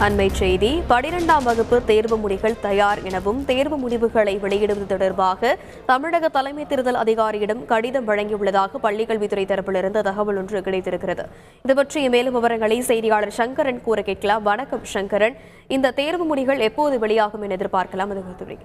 அண்மை செய்தி பனிரெண்டாம் வகுப்பு தேர்வு முடிகள் தயார் எனவும் தேர்வு முடிவுகளை வெளியிடுவது தொடர்பாக தமிழக தலைமை தேர்தல் அதிகாரியிடம் கடிதம் வழங்கியுள்ளதாக பள்ளிக்கல்வித்துறை தரப்பிலிருந்து தகவல் ஒன்று கிடைத்திருக்கிறது. இது பற்றிய மேலும் விவரங்களை செய்தியாளர் சங்கரன் கூற கேட்கலாம். வணக்கம் சங்கரன். இந்த தேர்வு முடிகள் எப்போது வெளியாகும் என எதிர்பார்க்கலாம். அது குறித்து.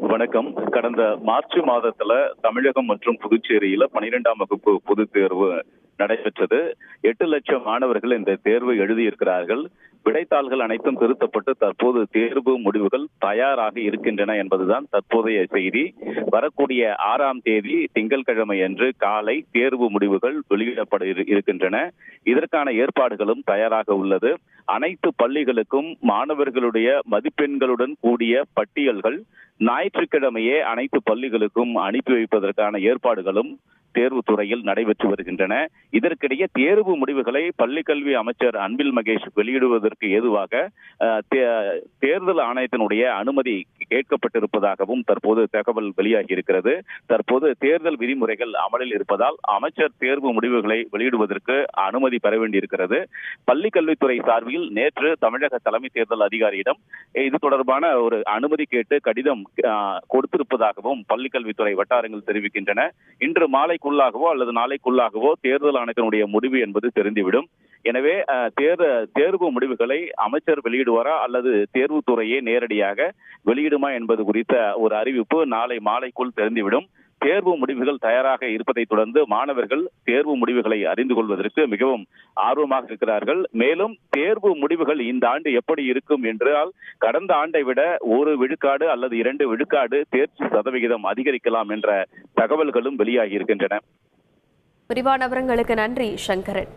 வணக்கம். கடந்த மார்ச் மாதத்துல தமிழகம் மற்றும் புதுச்சேரியில பனிரெண்டாம் வகுப்பு பொதுத் தேர்வு நடைபெற்றது. எட்டு லட்சம் மாணவர்கள் இந்த தேர்வு எழுதியிருக்கிறார்கள். விடைத்தாள்கள் அனைத்தும் திருத்தப்பட்டு தற்போது தேர்வு முடிவுகள் தயாராக இருக்கின்றன என்பதுதான் தற்போதைய செய்தி. வரக்கூடிய ஆறாம் தேதி திங்கட்கிழமை அன்று காலை தேர்வு முடிவுகள் வெளியிடப்பட இருக்கின்றன. இதற்கான ஏற்பாடுகளும் தயாராக உள்ளது. அனைத்து பள்ளிகளுக்கும் மாணவர்களுடைய மதிப்பெண்களுடன் கூடிய பட்டியல்கள் ஞாயிற்றுக்கிழமையே அனைத்து பள்ளிகளுக்கும் அனுப்பி வைப்பதற்கான ஏற்பாடுகளும் தேர்வு துறையில் நடைபெற்று வருகின்றன. இதற்கிடையே தேர்வு முடிவுகளை பள்ளிக்கல்வி அமைச்சர் அன்பில் மகேஷ் வெளியிடுவதற்கு ஏதுவாக தேர்தல் ஆணையத்தினுடைய அனுமதி கேட்கப்பட்டிருப்பதாகவும் தற்போது தகவல் வெளியாகி இருக்கிறது தற்போது தேர்தல் விதிமுறைகள் அமலில் இருப்பதால் அமைச்சர் தேர்வு முடிவுகளை வெளியிடுவதற்கு அனுமதி பெற வேண்டியிருக்கிறது. பள்ளி கல்வித்துறை சார்பில் நேற்று தமிழக தலைமை தேர்தல் அதிகாரியிடம் இது தொடர்பான ஒரு அனுமதி கேட்டு கடிதம் கொடுத்திருப்பதாகவும் பள்ளிக்கல்வித்துறை வட்டாரங்கள் தெரிவிக்கின்றன. இன்று மாலைக்குள்ளாகவோ அல்லது நாளைக்குள்ளாகவோ தேர்தல் ஆணையத்தினுடைய முடிவு என்பது தெரிந்துவிடும். எனவே தேர்வு முடிவுகளை அமைச்சர் வெளியிடுவாரா அல்லது தேர்வுத்துறையே நேரடியாக வெளியிடுமா என்பது குறித்த ஒரு அறிவிப்பு நாளை மாலைக்குள் தெரிந்துவிடும். தேர்வு முடிவுகள் தயாராக இருப்பதை தொடர்ந்து மாணவர்கள் தேர்வு முடிவுகளை அறிந்து கொள்வதற்கு மிகவும் ஆர்வமாக இருக்கிறார்கள். மேலும் தேர்வு முடிவுகள் இந்த ஆண்டு எப்படி இருக்கும் என்றால் கடந்த ஆண்டை விட ஒரு விழுக்காடு அல்லது இரண்டு விழுக்காடு தேர்ச்சி சதவிகிதம் அதிகரிக்கலாம் என்ற தகவல்களும் வெளியாகி இருக்கின்றன. விரிவான விவரங்களுக்கு நன்றி சங்கரன்.